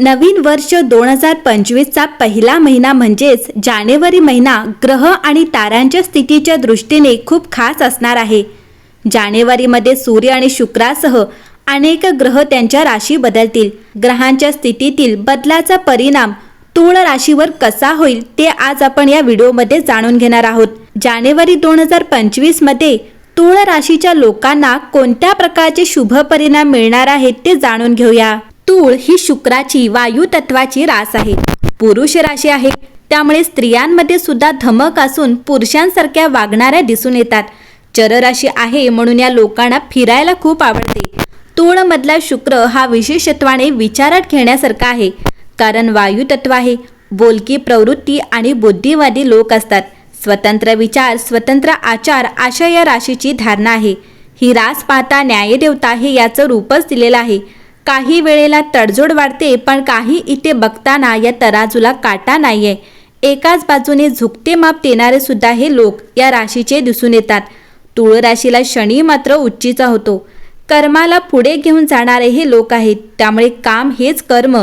नवीन वर्ष दोन हजार पंचवीसचा पहिला महिना म्हणजेच जानेवारी महिना ग्रह आणि ताऱ्यांच्या स्थितीच्या दृष्टीने खूप खास असणार आहे. जानेवारीमध्ये सूर्य आणि शुक्रासह अनेक ग्रह त्यांच्या राशी बदलतील. ग्रहांच्या स्थितीतील बदलाचा परिणाम तूळ राशीवर कसा होईल ते आज आपण या व्हिडिओमध्ये जाणून घेणार आहोत. जानेवारी दोन हजार पंचवीसमध्ये तूळ राशीच्या लोकांना कोणत्या प्रकारचे शुभ परिणाम मिळणार आहेत ते जाणून घेऊया. तूळ ही शुक्राची वायू तत्वाची रास आहे. पुरुष राशी आहे. त्यामुळे स्त्रियांमध्ये सुद्धा धमक असून पुरुषांसारख्या वागणाऱ्या दिसून येतात. चरराशी आहे म्हणून या लोकांना फिरायला खूप आवडते. तूळमधला शुक्र हा विशेषत्वाने विचारात घेण्यासारखा आहे. कारण वायू तत्व आहे. बोलकी प्रवृत्ती आणि बुद्धिवादी लोक असतात. स्वतंत्र विचार स्वतंत्र आचार अशा या राशीची धारणा आहे. ही रास पाहता न्यायदेवता हे याचं रूपच दिलेलं आहे. काही वेळेला तडजोड वाढते पण काही इथे बघताना या तराजूला काटा नाहीये. एकाच बाजूने झुकते माप देणारे सुद्धा हे लोक या राशीचे दिसून येतात. तुळ राशीला शनी मात्र उच्चीचा होतो. कर्माला पुढे घेऊन जाणारे हे लोक आहेत त्यामुळे काम हेच कर्म.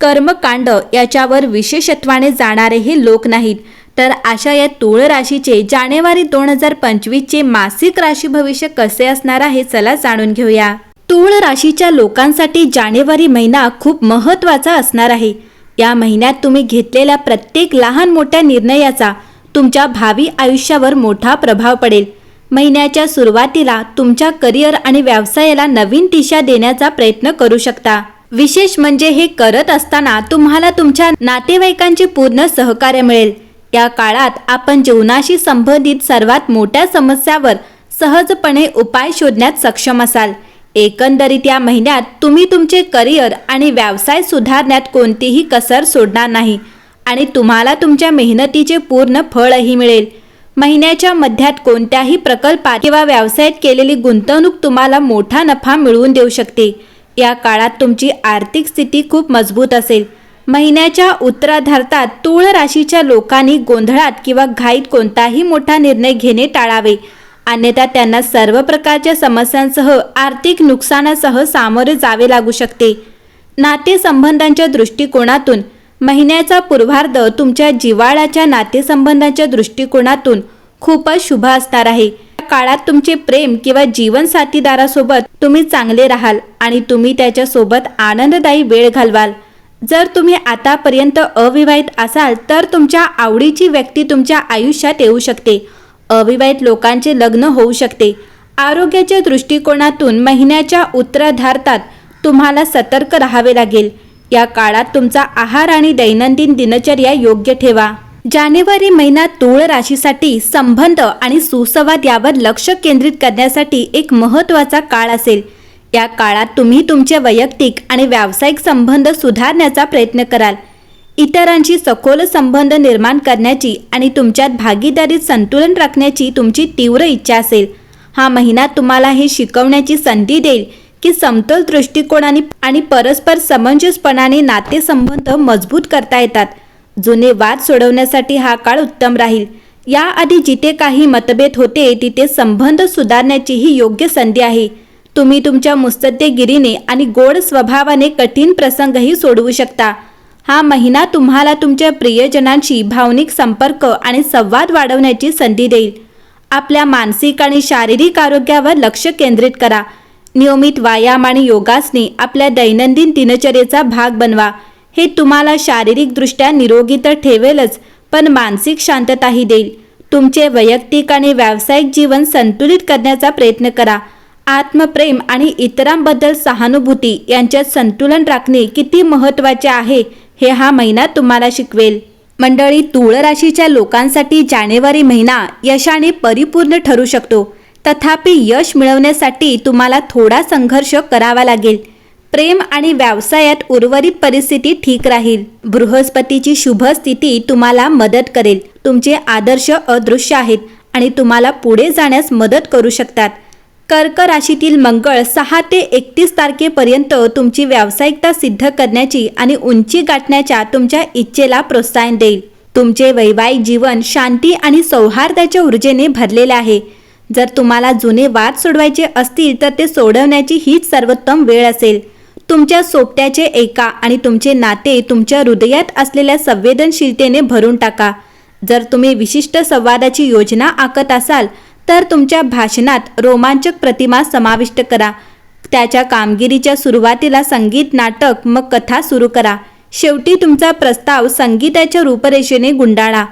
कर्मकांड याच्यावर विशेषत्वाने जाणारे हे लोक नाहीत. तर अशा या तुळ राशीचे जानेवारी दोन हजार पंचवीसचे मासिक राशी भविष्य कसे असणार आहे चला जाणून घेऊया. तुळ राशीच्या लोकांसाठी जानेवारी महिना खूप महत्त्वाचा असणार आहे. या महिन्यात तुम्ही घेतलेल्या प्रत्येक लहान मोठ्या निर्णयाचा तुमच्या भावी आयुष्यावर मोठा प्रभाव पडेल. महिन्याच्या सुरुवातीला तुमच्या करिअर आणि व्यवसायाला नवीन दिशा देण्याचा प्रयत्न करू शकता. विशेष म्हणजे हे करत असताना तुम्हाला तुमच्या नातेवाईकांचे पूर्ण सहकार्य मिळेल. या काळात आपण जीवनाशी संबंधित सर्वात मोठ्या समस्यावर सहजपणे उपाय शोधण्यात सक्षम असाल. एकंदरीत या महिन्यात तुम्ही तुमचे करिअर आणि व्यवसाय सुधारण्यात कोणतीही कसर सोडणार नाही आणि तुम्हाला तुमच्या मेहनतीचे पूर्ण फळही मिळेल. महिन्याच्या मध्यात कोणत्याही प्रकल्पात किंवा व्यवसायात केलेली गुंतवणूक तुम्हाला मोठा नफा मिळवून देऊ शकते. या काळात तुमची आर्थिक स्थिती खूप मजबूत असेल. महिन्याच्या उत्तराधार्तात तूळ राशीच्या लोकांनी गोंधळात किंवा घाईत कोणताही मोठा निर्णय घेणे टाळावे. अन्यथा त्यांना सर्व प्रकारच्या समस्यांसह आर्थिक नुकसानासह सामोरे जावे लागू शकते. नातेसंबंधांच्या दृष्टिकोनातून महिन्याचा पूर्वार्ध तुमच्या जिव्हाळ्याच्या नातेसंबंधांच्या दृष्टिकोनातून खूपच शुभ असणार आहे. त्या काळात तुमचे प्रेम किंवा जीवन साथीदारासोबत तुम्ही चांगले राहाल आणि तुम्ही त्याच्यासोबत आनंददायी वेळ घालवाल. जर तुम्ही आतापर्यंत अविवाहित असाल तर तुमच्या आवडीची व्यक्ती तुमच्या आयुष्यात येऊ शकते. अविवाहित लोकांचे लग्न होऊ शकते. आरोग्याच्या दृष्टिकोनातून महिन्याच्या उत्तराधार्तात तुम्हाला सतर्क राहावे लागेल. या काळात तुमचा आहार आणि दैनंदिन दिनचर्या योग्य ठेवा. जानेवारी महिना तूळ राशीसाठी संबंध आणि सुसंवाद यावर लक्ष केंद्रित करण्यासाठी एक महत्त्वाचा काळ असेल. या काळात तुम्ही तुमचे वैयक्तिक आणि व्यावसायिक संबंध सुधारण्याचा प्रयत्न कराल. इतरांशी सखोल संबंध निर्माण करण्याची आणि तुमच्यात भागीदारीत संतुलन राखण्याची तुमची तीव्र इच्छा असेल. हा महिना तुम्हाला हे शिकवण्याची संधी देईल की समतोल दृष्टिकोनाने आणि परस्पर समंजसपणाने नातेसंबंध मजबूत करता येतात. जुने वाद सोडवण्यासाठी हा काळ उत्तम राहील. याआधी जिथे काही मतभेद होते तिथे संबंध सुधारण्याची ही योग्य संधी आहे. तुम्ही तुमच्या मुस्तद्देगिरीने आणि गोड स्वभावाने कठीण प्रसंगही सोडवू शकता. हा महिना तुम्हाला तुमच्या प्रियजनांशी भावनिक संपर्क आणि संवाद वाढवण्याची संधी देईल. आपल्या मानसिक आणि शारीरिक आरोग्यावर लक्ष केंद्रित करा. नियमित व्यायाम आणि योगासने आपल्या दैनंदिन दिनचर्येचा भाग बनवा. हे तुम्हाला शारीरिकदृष्ट्या निरोगी तर ठेवेलच पण मानसिक शांतताही देईल. तुमचे वैयक्तिक आणि व्यावसायिक जीवन संतुलित करण्याचा प्रयत्न करा. आत्मप्रेम आणि इतरांबद्दल सहानुभूती यांच्यात संतुलन राखणे किती महत्त्वाचे आहे हे हा महिना तुम्हाला शिकवेल. मंडळी तुळ राशीच्या लोकांसाठी जानेवारी महिना यशाने परिपूर्ण ठरू शकतो. तथापि यश मिळवण्यासाठी तुम्हाला थोडा संघर्ष करावा लागेल. प्रेम आणि व्यवसायात उर्वरित परिस्थिती ठीक राहील. बृहस्पतीची शुभ स्थिती तुम्हाला मदत करेल. तुमचे आदर्श अदृश्य आहेत आणि तुम्हाला पुढे जाण्यास मदत करू शकतात. कर्क राशीतील मंगळ सहा ते एकतीस तारखेपर्यंत तुमची व्यावसायिकता सिद्ध करण्याची आणि उंची गाठण्याच्या तुमच्या इच्छेला प्रोत्साहन देईल. तुमचे वैवाहिक जीवन शांती आणि सौहार्दाच्या ऊर्जेने भरलेले आहे. जर तुम्हाला जुने वाद सोडवायचे असतील तर ते सोडवण्याची हीच सर्वोत्तम वेळ असेल. तुमच्या सोबत्याचे एका आणि तुमचे नाते तुमच्या हृदयात असलेल्या संवेदनशीलतेने भरून टाका. जर तुम्ही विशिष्ट संवादाची योजना आखत असाल तर तुमच्या भाषणात रोमांचक प्रतिमा समाविष्ट करा. त्याच्या कामगिरीच्या सुरुवातीला संगीत नाटक मग कथा सुरू करा. शेवटी तुमचा प्रस्ताव संगीताच्या रूपरेषेने गुंडाळा.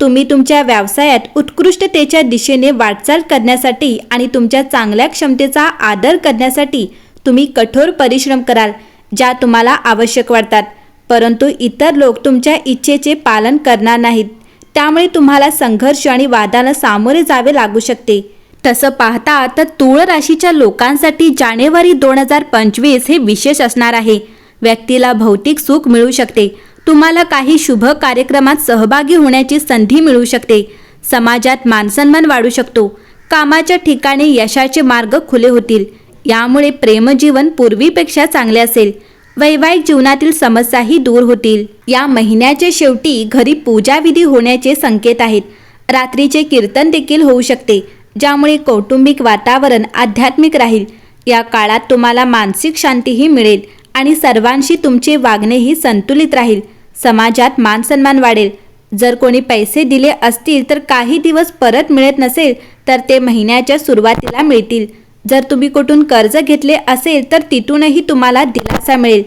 तुम्ही तुमच्या व्यवसायात उत्कृष्टतेच्या दिशेने वाटचाल करण्यासाठी आणि तुमच्या चांगल्या क्षमतेचा आदर करण्यासाठी तुम्ही कठोर परिश्रम कराल ज्या तुम्हाला आवश्यक वाटतात. परंतु इतर लोक तुमच्या इच्छेचे पालन करणार नाहीत. त्यामुळे तुम्हाला संघर्ष आणि वादाला सामोरे जावे लागू शकते. तसं पाहता तर तुळ राशीच्या लोकांसाठी जानेवारी दोन हजार पंचवीस हे विशेष असणार आहे. व्यक्तीला भौतिक सुख मिळू शकते. तुम्हाला काही शुभ कार्यक्रमात सहभागी होण्याची संधी मिळू शकते. समाजात मानसन्मान वाढू शकतो. कामाच्या ठिकाणी यशाचे मार्ग खुले होतील. यामुळे प्रेमजीवन पूर्वीपेक्षा चांगले असेल. वैवाहिक जीवनातील समस्याही दूर होतील. या महिन्याच्या शेवटी घरी पूजाविधी होण्याचे संकेत आहेत. रात्रीचे कीर्तन देखील होऊ शकते ज्यामुळे कौटुंबिक वातावरण आध्यात्मिक राहील. या काळात तुम्हाला मानसिक शांतीही मिळेल आणि सर्वांशी तुमचे वागणेही संतुलित राहील. समाजात मानसन्मान वाढेल. जर कोणी पैसे दिले असतील तर काही दिवस परत मिळत नसेल तर ते महिन्याच्या सुरुवातीला मिळतील. जर तुम्ही कुठून कर्ज घेतले असेल तर तिथूनही तुम्हाला दिलासा मिळेल.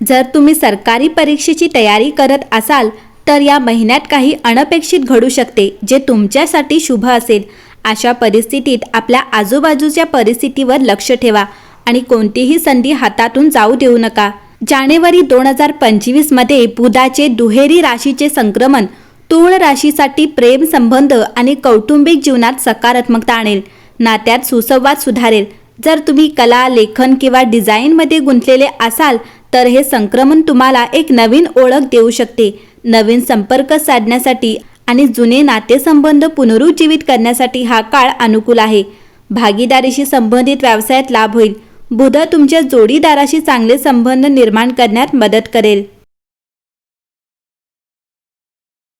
जर तुम्ही सरकारी परीक्षेची तयारी करत असाल तर या महिन्यात काही अनपेक्षित घडू शकते जे तुमच्यासाठी शुभ असेल. अशा परिस्थितीत आपल्या आजूबाजूच्या परिस्थितीवर लक्ष ठेवा आणि कोणतीही संधी हातातून जाऊ देऊ नका. जानेवारी दोन हजार पंचवीसमध्ये बुधाचे दुहेरी राशीचे संक्रमण तूळ राशीसाठी प्रेम संबंध आणि कौटुंबिक जीवनात सकारात्मकता आणेल. नात्यात सुसंवाद सुधारेल. जर तुम्ही कला लेखन किंवा डिझाईनमध्ये गुंतलेले असाल तर हे संक्रमण तुम्हाला एक नवीन ओळख देऊ शकते. नवीन संपर्क साधण्यासाठी आणि जुने नातेसंबंध पुनरुज्जीवित करण्यासाठी हा काळ अनुकूल आहे. भागीदारीशी संबंधित व्यवसायात लाभ होईल. बुध तुमच्या जोडीदाराशी चांगले संबंध निर्माण करण्यात मदत करेल.